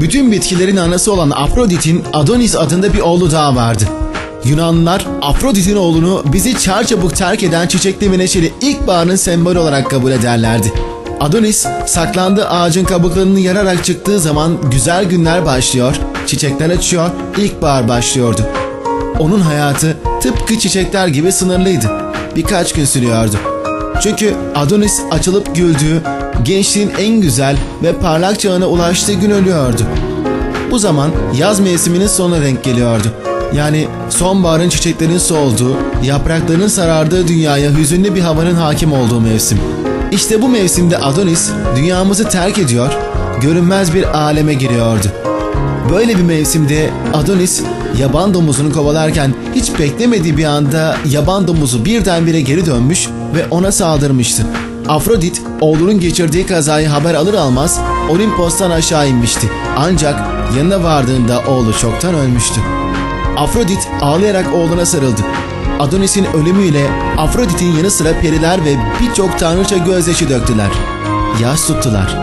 Bütün bitkilerin anası olan Afrodit'in Adonis adında bir oğlu daha vardı. Yunanlılar Afrodit'in oğlunu bizi çarçabuk terk eden çiçekli ve neşeli ilkbaharın sembolü olarak kabul ederlerdi. Adonis saklandığı ağacın kabuklarını yararak çıktığı zaman güzel günler başlıyor, çiçekler açıyor, ilkbahar başlıyordu. Onun hayatı tıpkı çiçekler gibi sınırlıydı. Birkaç gün sürüyordu. Çünkü Adonis açılıp güldüğü, gençliğin en güzel ve parlak çağına ulaştığı gün ölüyordu. Bu zaman yaz mevsiminin sonuna denk geliyordu. Yani sonbaharın çiçeklerin solduğu, yaprakların sarardığı dünyaya hüzünlü bir havanın hakim olduğu mevsim. İşte bu mevsimde Adonis dünyamızı terk ediyor, görünmez bir aleme giriyordu. Böyle bir mevsimde Adonis yaban domuzunu kovalarken hiç beklemediği bir anda yaban domuzu birdenbire geri dönmüş ve ona saldırmıştı. Afrodit oğlunun geçirdiği kazayı haber alır almaz Olimpos'tan aşağı inmişti. Ancak yanına vardığında oğlu çoktan ölmüştü. Afrodit ağlayarak oğluna sarıldı. Adonis'in ölümüyle Afrodit'in yanı sıra periler ve birçok tanrıça gözyaşı döktüler. Yas tuttular.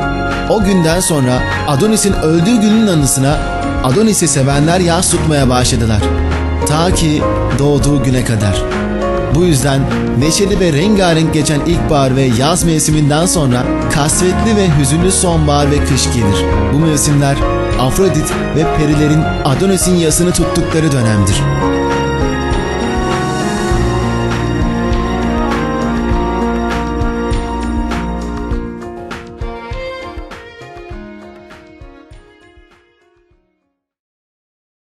O günden sonra Adonis'in öldüğü günün anısına Adonis'i sevenler yas tutmaya başladılar. Ta ki doğduğu güne kadar. Bu yüzden neşeli ve rengarenk geçen ilkbahar ve yaz mevsiminden sonra kasvetli ve hüzünlü sonbahar ve kış gelir. Bu mevsimler Afrodit ve perilerin Adonis'in yasını tuttukları dönemdir.